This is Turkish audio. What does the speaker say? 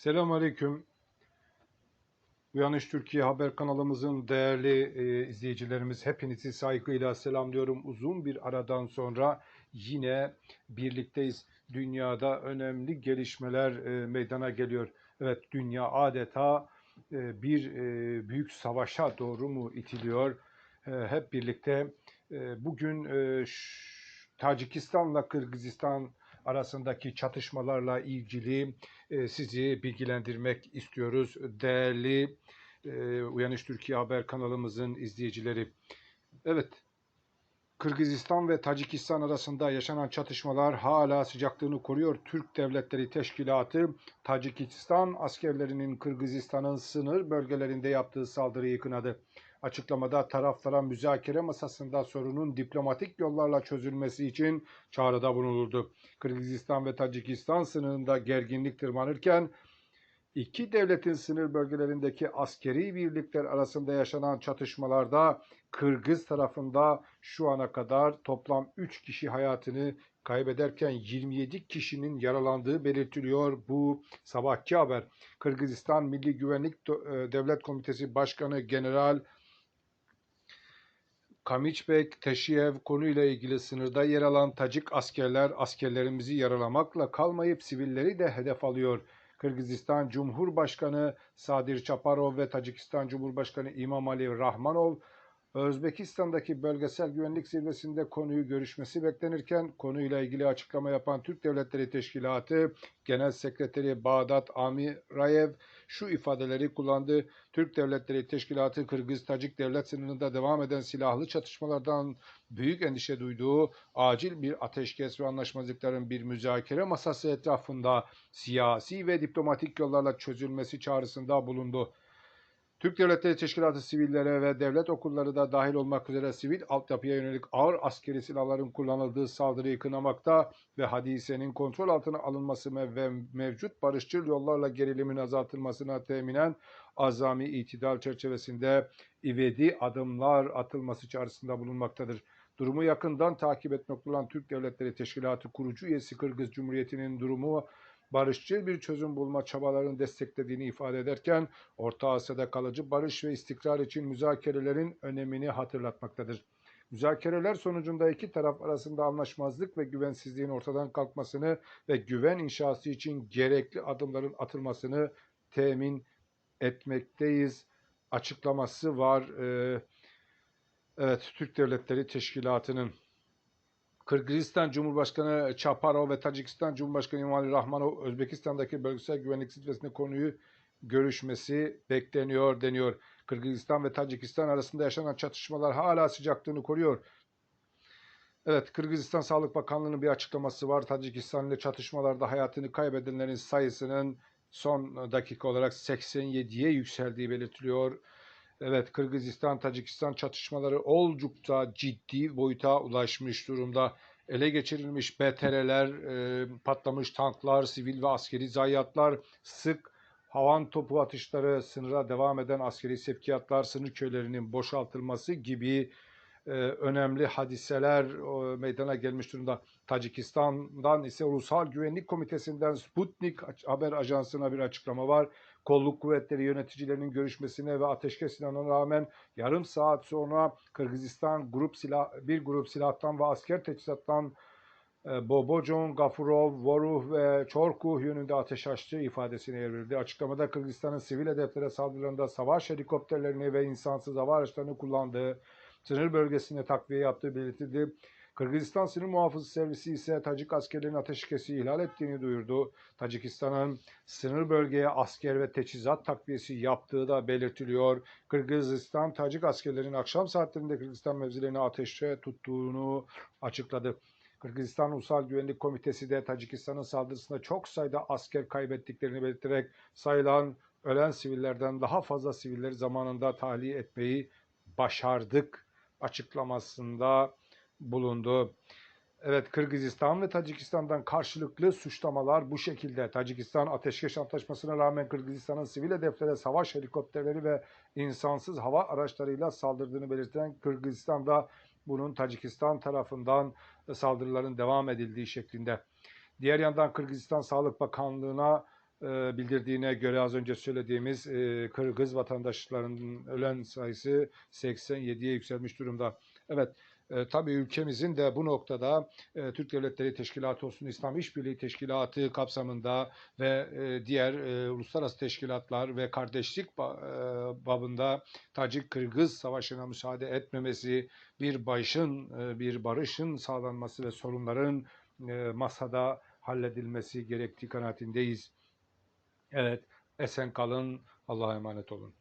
Selamünaleyküm. Uyanış Türkiye Haber kanalımızın değerli e, izleyicilerimiz hepinizi saygıyla selamlıyorum. Uzun bir aradan sonra yine birlikteyiz. Dünyada önemli gelişmeler e, meydana geliyor. Evet dünya adeta e, bir e, büyük savaşa doğru mu itiliyor? E, hep birlikte e, bugün e, Tacikistan'la Kırgızistan arasındaki çatışmalarla ilgili e, sizi bilgilendirmek istiyoruz. Değerli e, Uyanış Türkiye Haber kanalımızın izleyicileri. Evet, Kırgızistan ve Tacikistan arasında yaşanan çatışmalar hala sıcaklığını koruyor. Türk Devletleri Teşkilatı, Tacikistan askerlerinin Kırgızistan'ın sınır bölgelerinde yaptığı saldırıyı kınadı. Açıklamada taraflara müzakere masasında sorunun diplomatik yollarla çözülmesi için çağrıda bulunuldu. Kırgızistan ve Tacikistan sınırında gerginlik tırmanırken iki devletin sınır bölgelerindeki askeri birlikler arasında yaşanan çatışmalarda Kırgız tarafında şu ana kadar toplam 3 kişi hayatını kaybederken 27 kişinin yaralandığı belirtiliyor bu sabahki haber. Kırgızistan Milli Güvenlik e, Devlet Komitesi Başkanı General Kamiçbek Teşiyev konuyla ilgili sınırda yer alan Tacik askerler askerlerimizi yaralamakla kalmayıp sivilleri de hedef alıyor. Kırgızistan Cumhurbaşkanı Sadir Çaparov ve Tacikistan Cumhurbaşkanı İmamali Rahmanov Özbekistan'daki bölgesel güvenlik zirvesinde konuyu görüşmesi beklenirken konuyla ilgili açıklama yapan Türk Devletleri Teşkilatı Genel Sekreteri Bağdat Amirayev şu ifadeleri kullandı. Türk Devletleri Teşkilatı Kırgız-Tacik devlet sınırında devam eden silahlı çatışmalardan büyük endişe duyduğu acil bir ateşkes ve anlaşmazlıkların bir müzakere masası etrafında siyasi ve diplomatik yollarla çözülmesi çağrısında bulundu. Türk Devletleri Teşkilatı sivillere ve devlet okulları da dahil olmak üzere sivil altyapıya yönelik ağır askeri silahların kullanıldığı saldırıyı kınamakta ve hadisenin kontrol altına alınması ve mevcut barışçıl yollarla gerilimin azaltılmasına teminen azami itidal çerçevesinde ivedi adımlar atılması çağrısında bulunmaktadır. Durumu yakından takip etmekte olan Türk Devletleri Teşkilatı kurucu üyesi Kırgız Cumhuriyeti'nin durumu barışçıl bir çözüm bulma çabalarını desteklediğini ifade ederken Orta Asya'da kalıcı barış ve istikrar için müzakerelerin önemini hatırlatmaktadır. Müzakereler sonucunda iki taraf arasında anlaşmazlık ve güvensizliğin ortadan kalkmasını ve güven inşası için gerekli adımların atılmasını temin etmekteyiz açıklaması var. Evet, Türk Devletleri Teşkilatı'nın. Kırgızistan Cumhurbaşkanı Çaparov ve Tacikistan Cumhurbaşkanı İmali Rahmanov Özbekistan'daki bölgesel güvenlik zirvesinde konuyu görüşmesi bekleniyor deniyor. Kırgızistan ve Tacikistan arasında yaşanan çatışmalar hala sıcaklığını koruyor. Evet, Kırgızistan Sağlık Bakanlığı'nın bir açıklaması var. Tacikistan ile çatışmalarda hayatını kaybedenlerin sayısının son dakika olarak 87'ye yükseldiği belirtiliyor. Evet, Kırgızistan, Tacikistan çatışmaları oldukça ciddi boyuta ulaşmış durumda. Ele geçirilmiş BTR'ler, e, patlamış tanklar, sivil ve askeri zayiatlar, sık havan topu atışları, sınıra devam eden askeri sevkiyatlar, sınır köylerinin boşaltılması gibi e, önemli hadiseler e, meydana gelmiş durumda. Tacikistan'dan ise Ulusal Güvenlik Komitesi'nden Sputnik haber ajansına bir açıklama var. Kolluk kuvvetleri yöneticilerinin görüşmesine ve ateşkes ilanına rağmen yarım saat sonra Kırgızistan grup silah bir grup silahtan ve asker teçhizattan e, Bobojon, Gafurov, Voruh ve Çorkuh yönünde ateş açtığı ifadesine yer verildi. Açıklamada Kırgızistan'ın sivil hedeflere saldırılarında savaş helikopterlerini ve insansız hava araçlarını kullandığı, sınır bölgesine takviye yaptığı belirtildi. Kırgızistan Sınır Muhafızı Servisi ise Tacik askerlerin ateşkesi ihlal ettiğini duyurdu. Tacikistan'ın sınır bölgeye asker ve teçhizat takviyesi yaptığı da belirtiliyor. Kırgızistan Tacik askerlerin akşam saatlerinde Kırgızistan mevzilerini ateşe tuttuğunu açıkladı. Kırgızistan Ulusal Güvenlik Komitesi de Tacikistan'ın saldırısında çok sayıda asker kaybettiklerini belirterek sayılan ölen sivillerden daha fazla sivilleri zamanında tahliye etmeyi başardık açıklamasında bulundu. Evet Kırgızistan ve Tacikistan'dan karşılıklı suçlamalar bu şekilde. Tacikistan ateşkes antlaşmasına rağmen Kırgızistan'ın sivil hedeflere savaş helikopterleri ve insansız hava araçlarıyla saldırdığını belirten Kırgızistan'da bunun Tacikistan tarafından saldırıların devam edildiği şeklinde. Diğer yandan Kırgızistan Sağlık Bakanlığı'na e, bildirdiğine göre az önce söylediğimiz e, Kırgız vatandaşlarının ölen sayısı 87'ye yükselmiş durumda. Evet, e, tabii ülkemizin de bu noktada e, Türk Devletleri Teşkilatı olsun, İslam İşbirliği Teşkilatı kapsamında ve e, diğer e, uluslararası teşkilatlar ve kardeşlik ba- e, babında Tacik-Kırgız savaşına müsaade etmemesi, bir barışın, e, bir barışın sağlanması ve sorunların e, masada halledilmesi gerektiği kanaatindeyiz. Evet, esen kalın, Allah'a emanet olun.